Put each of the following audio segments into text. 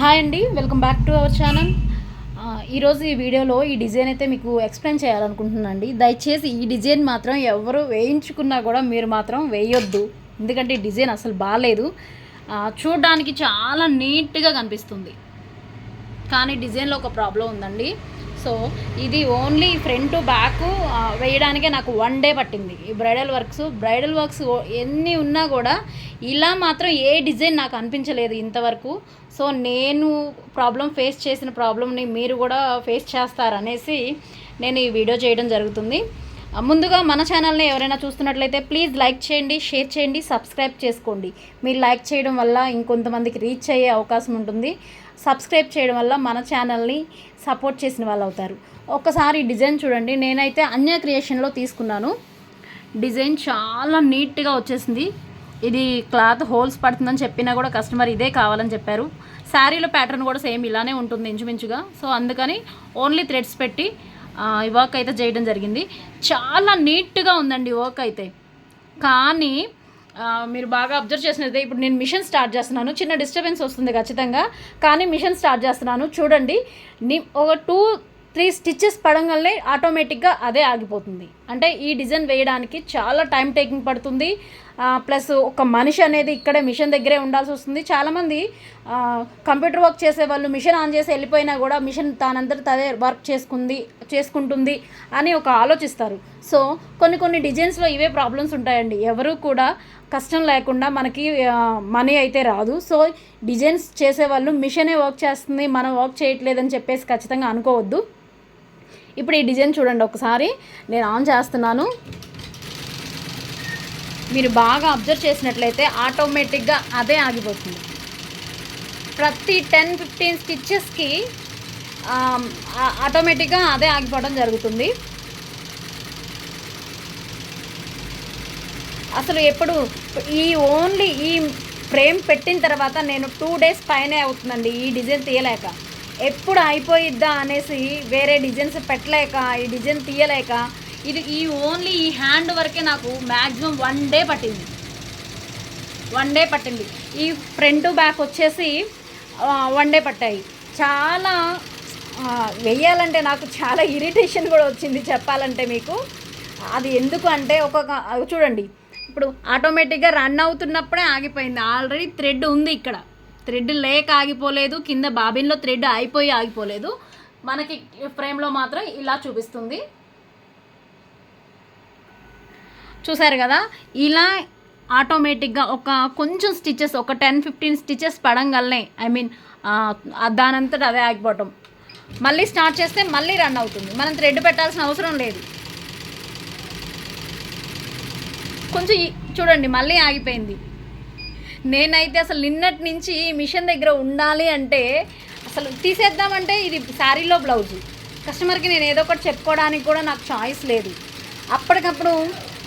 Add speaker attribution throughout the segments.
Speaker 1: Hi అండి welcome back to our channel ఈరోజు ఈ వీడియోలో ఈ డిజైన్ అయితే మీకు ఎక్స్ప్లెయిన్ చేయాలనుకుంటున్నానండి. దయచేసి ఈ డిజైన్ మాత్రం ఎవరు వేయించుకున్నా కూడా మీరు మాత్రం వేయొద్దు. ఎందుకంటే ఈ డిజైన్ అసలు బాగాలేదు చూడడానికి చాలా నీట్గా కనిపిస్తుంది. కానీ డిజైన్లో ఒక ప్రాబ్లం ఉందండి. సో ఇది ఓన్లీ ఫ్రంట్ బ్యాక్ వేయడానికే నాకు వన్ డే పట్టింది ఈ బ్రైడల్ వర్క్స్ బ్రైడల్ వర్క్స్ ఎన్ని ఉన్నా కూడా ఇలా మాత్రం ఏ డిజైన్ నాకు అనిపించలేదు ఇంతవరకు. సో నేను ప్రాబ్లం ఫేస్ చేసిన ప్రాబ్లమ్ని మీరు కూడా ఫేస్ చేస్తారనేసి నేను ఈ వీడియో చేయడం జరుగుతుంది. ముందుగా మన ఛానల్ని ఎవరైనా చూస్తున్నట్లయితే ప్లీజ్ లైక్ చేయండి షేర్ చేయండి సబ్స్క్రైబ్ చేసుకోండి. మీరు లైక్ చేయడం వల్ల ఇంకొంతమందికి రీచ్ అయ్యే అవకాశం ఉంటుంది. సబ్స్క్రైబ్ చేయడం వల్ల మన ఛానల్ని సపోర్ట్ చేసిన వాళ్ళు అవుతారు. ఒక్కసారి డిజైన్ చూడండి. నేనైతే అన్య క్రియేషన్లో తీసుకున్నాను. డిజైన్ చాలా నీట్గా వచ్చేసింది. ఇది క్లాత్ హోల్స్ పడుతుందని చెప్పినా కూడా కస్టమర్ ఇదే కావాలని చెప్పారు. శారీలో ప్యాటర్న్ కూడా సేమ్ ఇలానే ఉంటుంది ఇంచుమించుగా. సో అందుకని ఓన్లీ థ్రెడ్స్ పెట్టి ఈ వర్క్ అయితే చేయడం జరిగింది. చాలా నీట్గా ఉందండి వర్క్ అయితే. కానీ మీరు బాగా అబ్జర్వ్ చేసినదే ఇప్పుడు నేను మిషన్ స్టార్ట్ చేస్తున్నాను. చిన్న డిస్టర్బెన్స్ వస్తుంది ఖచ్చితంగా కానీ మిషన్ స్టార్ట్ చేస్తున్నాను. చూడండి ని ఒక టూ త్రీ స్టిచ్చెస్ పడంగానే ఆటోమేటిక్గా అదే ఆగిపోతుంది. అంటే ఈ డిజైన్ వేయడానికి చాలా టైం టేకింగ్ పడుతుంది. ప్లస్ ఒక మనిషి అనేది ఇక్కడే మిషన్ దగ్గరే ఉండాల్సి వస్తుంది. చాలామంది కంప్యూటర్ వర్క్ చేసే వాళ్ళు మిషన్ ఆన్ చేసి వెళ్ళిపోయినా కూడా మిషన్ తానంతట అదే వర్క్ చేసుకుంది చేసుకుంటుంది అని ఒక ఆలోచిస్తారు. సో కొన్ని కొన్ని డిజైన్స్లో ఇవే ప్రాబ్లమ్స్ ఉంటాయండి. ఎవరు కూడా కష్టం లేకుండా మనకి మనీ అయితే రాదు. సో డిజైన్స్ చేసేవాళ్ళు మిషనే వర్క్ చేస్తుంది మనం వర్క్ చేయట్లేదని చెప్పేసి ఖచ్చితంగా అనుకోవద్దు. ఇప్పుడు ఈ డిజైన్ చూడండి ఒకసారి నేను ఆన్ చేస్తున్నాను. మీరు బాగా అబ్జర్వ్ చేసినట్లయితే ఆటోమేటిక్గా అదే ఆగిపోతుంది. ప్రతి టెన్ ఫిఫ్టీన్ స్టిచ్చెస్కి ఆటోమేటిక్గా అదే ఆగిపోవడం జరుగుతుంది. అసలు ఎప్పుడు ఈ ఓన్లీ ఈ ఫ్రేమ్ పెట్టిన తర్వాత నేను టూ డేస్ పైనే అవుతుందండి ఈ డిజైన్ తీయలేక. ఎప్పుడు అయిపోయిద్దా అనేసి వేరే డిజైన్స్ పెట్టలేక ఈ డిజైన్ తీయలేక ఇది ఈ ఓన్లీ ఈ హ్యాండ్ వరకే నాకు మ్యాక్సిమం వన్ డే పట్టింది. వన్ డే పట్టింది. ఈ ఫ్రంట్ బ్యాక్ వచ్చేసి వన్ డే పట్టాయి. చాలా వెయ్యాలంటే నాకు చాలా ఇరిటేషన్ కూడా వచ్చింది చెప్పాలంటే మీకు. అది ఎందుకు అంటే ఒక్కొక్క చూడండి. ఇప్పుడు ఆటోమేటిక్గా రన్ అవుతున్నప్పుడే ఆగిపోయింది. ఆల్రెడీ థ్రెడ్ ఉంది ఇక్కడ. థ్రెడ్ లేక ఆగిపోలేదు. కింద బాబిన్లో థ్రెడ్ అయిపోయి ఆగిపోలేదు. మనకి ఫ్రేమ్లో మాత్రం ఇలా చూపిస్తుంది. చూసారు కదా? ఇలా ఆటోమేటిక్గా ఒక కొంచెం స్టిచెస్ ఒక టెన్ ఫిఫ్టీన్ స్టిచెస్ పడంగలనే ఐ మీన్ దానంతట అదే ఆగిపోవటం మళ్ళీ స్టార్ట్ చేస్తే మళ్ళీ రన్ అవుతుంది. మనం థ్రెడ్ పెట్టాల్సిన అవసరం లేదు. కొంచెం చూడండి మళ్ళీ ఆగిపోయింది. నేనైతే అసలు నిన్నటి నుంచి మిషన్ దగ్గర ఉండాలి అంటే అసలు తీసేద్దామంటే ఇది శారీలో బ్లౌజ్. కస్టమర్కి నేను ఏదో ఒకటి చెప్పుకోవడానికి కూడా నాకు చాయిస్ లేదు. అప్పటికప్పుడు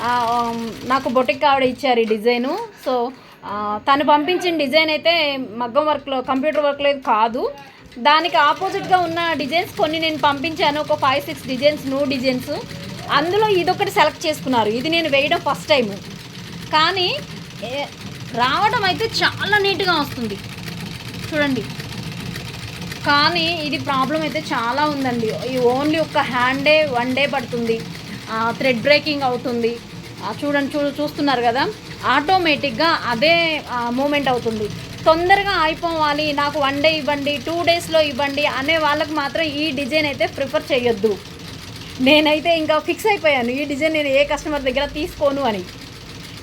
Speaker 1: Um, నాకు బొటిక్ ఆవిడ ఇచ్చారు ఈ డిజైను. సో తను పంపించిన డిజైన్ అయితే మగ్గం వర్క్లో కంప్యూటర్ వర్క్లో కాదు. దానికి ఆపోజిట్గా ఉన్న డిజైన్స్ కొన్ని నేను పంపించాను. ఒక five six designs new designs. అందులో ఇదొకటి సెలెక్ట్ చేసుకున్నారు. ఇది నేను వేయడం ఫస్ట్ టైం కానీ రావడం అయితే చాలా నీట్గా వస్తుంది. చూడండి. కానీ ఇది ప్రాబ్లం అయితే చాలా ఉందండి. ఈ ఓన్లీ ఒక హ్యాండే వన్ డే పడుతుంది. థ్రెడ్ బ్రేకింగ్ అవుతుంది. చూడండి చూ చూస్తున్నారు కదా? ఆటోమేటిక్గా అదే మూమెంట్ అవుతుంది. తొందరగా అయిపోవాలి నాకు వన్ డే ఇవ్వండి టూ డేస్లో ఇవ్వండి అనే వాళ్ళకి మాత్రం ఈ డిజైన్ అయితే ప్రిఫర్ చేయొద్దు. నేనైతే ఇంకా ఫిక్స్ అయిపోయాను ఈ డిజైన్ నేను ఏ కస్టమర్ దగ్గర తీసుకోను అని.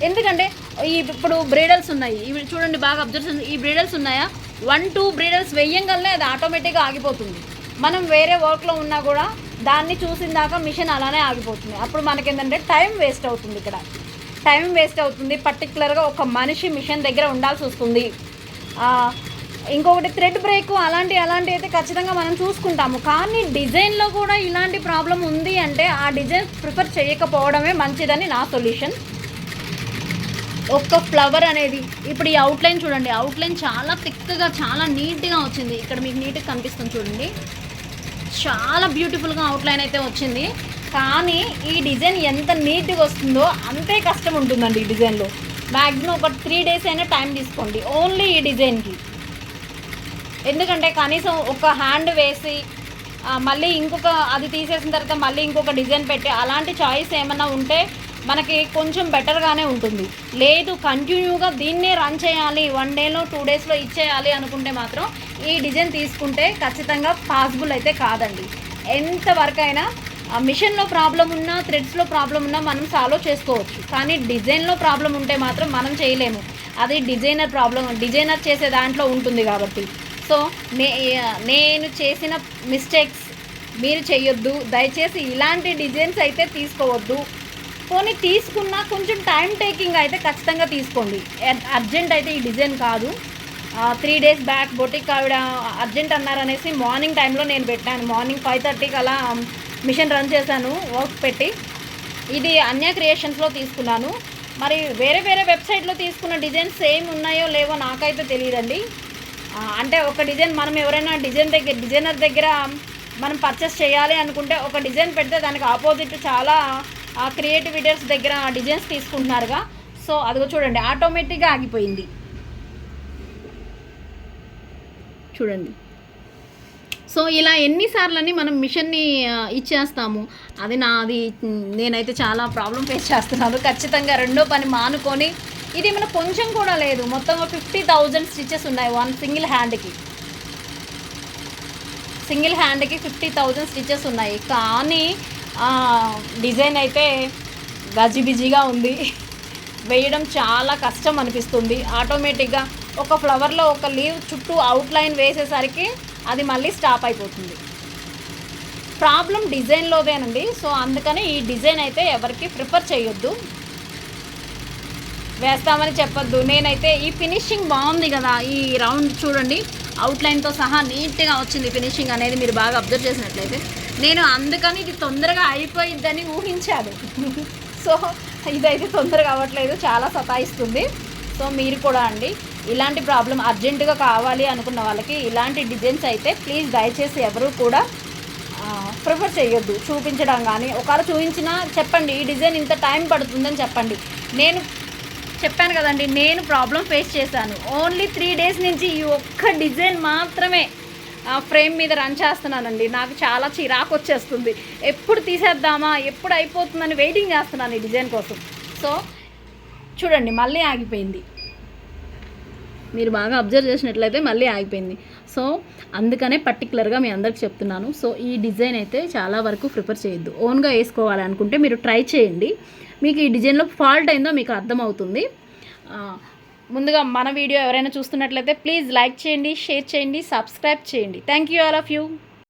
Speaker 1: ఎందుకంటే ఈ ఇప్పుడు బ్రీడల్స్ ఉన్నాయి ఇవి చూడండి బాగా అబ్జర్వ్ ఈ బ్రీడల్స్ ఉన్నాయా? వన్ టూ బ్రీడల్స్ వెయ్యంగానే అది ఆటోమేటిక్గా ఆగిపోతుంది. మనం వేరే వర్క్లో ఉన్నా కూడా దాన్ని చూసిన దాకా మిషన్ అలానే ఆగిపోతుంది. అప్పుడు మనకేంటంటే టైం వేస్ట్ అవుతుంది ఇక్కడ. టైం వేస్ట్ అవుతుంది. పర్టికులర్గా ఒక మనిషి మిషన్ దగ్గర ఉండాల్సి వస్తుంది. ఇంకొకటి థ్రెడ్ బ్రేక్ అలాంటి అలాంటి అయితే ఖచ్చితంగా మనం చూసుకుంటాము. కానీ డిజైన్లో కూడా ఇలాంటి ప్రాబ్లం ఉంది అంటే ఆ డిజైన్ ప్రిఫర్ చేయకపోవడమే మంచిదని నా సొల్యూషన్. ఒక్క ఫ్లవర్ అనేది ఇప్పుడు ఈ అవుట్లైన్ చూడండి. అవుట్లైన్ చాలా థిక్గా చాలా నీట్గా వచ్చింది. ఇక్కడ మీకు నీట్గా కనిపిస్తుంది చూడండి. చాలా బ్యూటిఫుల్గా అవుట్లైన్ అయితే వచ్చింది. కానీ ఈ డిజైన్ ఎంత నీట్గా వస్తుందో అంతే కష్టం ఉంటుందండి ఈ డిజైన్లో మ్యాక్సిమం ఒక త్రీ డేస్ అయినా టైం తీసుకోండి. ఓన్లీ ఈ డిజైన్కి ఎందుకంటే కనీసం ఒక హ్యాండ్ వేసి మళ్ళీ ఇంకొక అది తీసేసిన తర్వాత మళ్ళీ ఇంకొక డిజైన్ పెట్టి అలాంటి చాయిస్ ఏమైనా ఉంటే మనకి కొంచెం బెటర్గానే ఉంటుంది. లేదు కంటిన్యూగా దీన్నే రన్ చేయాలి వన్ డేలో టూ డేస్లో ఇచ్చేయాలి అనుకుంటే మాత్రం ఈ డిజైన్ తీసుకుంటే ఖచ్చితంగా పాసిబుల్ అయితే కాదండి. ఎంతవరకైనా అయినా మిషన్లో ప్రాబ్లం ఉన్నా థ్రెడ్స్లో ప్రాబ్లం ఉన్నా మనం సాల్వ్ చేసుకోవచ్చు. కానీ డిజైన్లో ప్రాబ్లం ఉంటే మాత్రం మనం చేయలేము. అది డిజైనర్ ప్రాబ్లం డిజైనర్ చేసే దాంట్లో ఉంటుంది కాబట్టి. సో నే నేను చేసిన మిస్టేక్స్ మీరు చేయొద్దు. దయచేసి ఇలాంటి డిజైన్స్ అయితే తీసుకోవద్దు. పోనీ తీసుకున్నా కొంచెం టైం టేకింగ్ అయితే ఖచ్చితంగా తీసుకోండి. అర్జెంట్ అయితే ఈ డిజైన్ కాదు. త్రీ డేస్ బ్యాక్ బొటిక్ ఆవిడ అర్జెంట్ అన్నారనేసి మార్నింగ్ టైంలో నేను పెట్టాను. మార్నింగ్ ఫైవ్ థర్టీకి అలా um, మిషన్ రన్ చేశాను వర్క్ పెట్టి. ఇది అన్య క్రియేషన్స్లో తీసుకున్నాను. మరి వేరే వేరే వెబ్సైట్లో తీసుకున్న డిజైన్స్ సేమ్ ఉన్నాయో లేవో నాకైతే తెలియదండి. అంటే ఒక డిజైన్ మనం ఎవరైనా డిజైన్ దగ్గర డిజైనర్ దగ్గర మనం పర్చేస్ చేయాలి అనుకుంటే ఒక డిజైన్ పెడితే దానికి ఆపోజిట్ చాలా క్రియేటివిటీస్ దగ్గర డిజైన్స్ తీసుకుంటున్నారుగా. సో అదిగో చూడండి ఆటోమేటిక్గా ఆగిపోయింది. చూడండి. సో ఇలా ఎన్నిసార్లని మనం మిషన్ని ఇచ్చేస్తాము. అది నాది నేనైతే చాలా ప్రాబ్లం ఫేస్ చేస్తున్నాను. ఖచ్చితంగా రెండో పని మానుకొని ఇది మన కొంచెం కూడా లేదు. మొత్తం ఫిఫ్టీ థౌజండ్ స్టిచెస్ ఉన్నాయి వన్ సింగిల్ హ్యాండ్కి. సింగిల్ హ్యాండ్కి ఫిఫ్టీ థౌజండ్ స్టిచెస్ ఉన్నాయి. కానీ డిజైన్ అయితే గజిబిజిగా ఉంది. వేయడం చాలా కష్టం అనిపిస్తుంది. ఆటోమేటిక్గా ఒక ఫ్లవర్లో ఒక లీవ్ చుట్టూ అవుట్లైన్ వేసేసరికి అది మళ్ళీ స్టాప్ అయిపోతుంది. ప్రాబ్లం డిజైన్లోదేనండి. సో అందుకని ఈ డిజైన్ అయితే ఎవరికి ప్రిఫర్ చేయొద్దు. వేస్తామని చెప్పొద్దు. నేనైతే ఈ ఫినిషింగ్ బాగుంది కదా ఈ రౌండ్ చూడండి. అవుట్లైన్తో సహా నీట్గా వచ్చింది ఫినిషింగ్ అనేది మీరు బాగా అబ్జర్వ్ చేసినట్లయితే. నేను అందుకని ఇది తొందరగా అయిపోయిద్దని ఊహించాను. సో ఇదైతే తొందరగా అవ్వట్లేదు చాలా సతాయిస్తుంది. సో మీరు కూడా అండి ఇలాంటి ప్రాబ్లం అర్జెంటుగా కావాలి అనుకున్న వాళ్ళకి ఇలాంటి డిజైన్స్ అయితే ప్లీజ్ దయచేసి ఎవరు కూడా ప్రిఫర్ చేయొద్దు. చూపించడం కానీ ఒకవేళ చూపించినా చెప్పండి ఈ డిజైన్ ఇంత టైం పడుతుందని చెప్పండి. నేను చెప్పాను కదండి నేను ప్రాబ్లం ఫేస్ చేశాను. ఓన్లీ త్రీ డేస్ నుంచి ఈ ఒక్క డిజైన్ మాత్రమే ఫ్రేమ్ మీద రన్ చేస్తున్నానండి. నాకు చాలా చిరాకు వచ్చేస్తుంది. ఎప్పుడు తీసేద్దామా ఎప్పుడు అయిపోతుందని వెయిటింగ్ చేస్తున్నాను ఈ డిజైన్ కోసం. సో చూడండి మళ్ళీ ఆగిపోయింది. మీరు బాగా అబ్జర్వ్ చేసినట్లయితే మళ్ళీ ఆగిపోయింది. సో అందుకనే పర్టికులర్గా మీ అందరికి చెప్తున్నాను. సో ఈ డిజైన్ అయితే చాలా వరకు ప్రిఫర్ చేయొద్దు. ఓన్గా వేసుకోవాలనుకుంటే మీరు ట్రై చేయండి. మీకు ఈ డిజైన్లో ఫాల్ట్ అయిందో మీకు అర్థమవుతుంది. ముందుగా మన వీడియో ఎవరైనా చూస్తున్నట్లయితే ప్లీజ్ లైక్ చేయండి షేర్ చేయండి సబ్స్క్రైబ్ చేయండి. Thank you all of you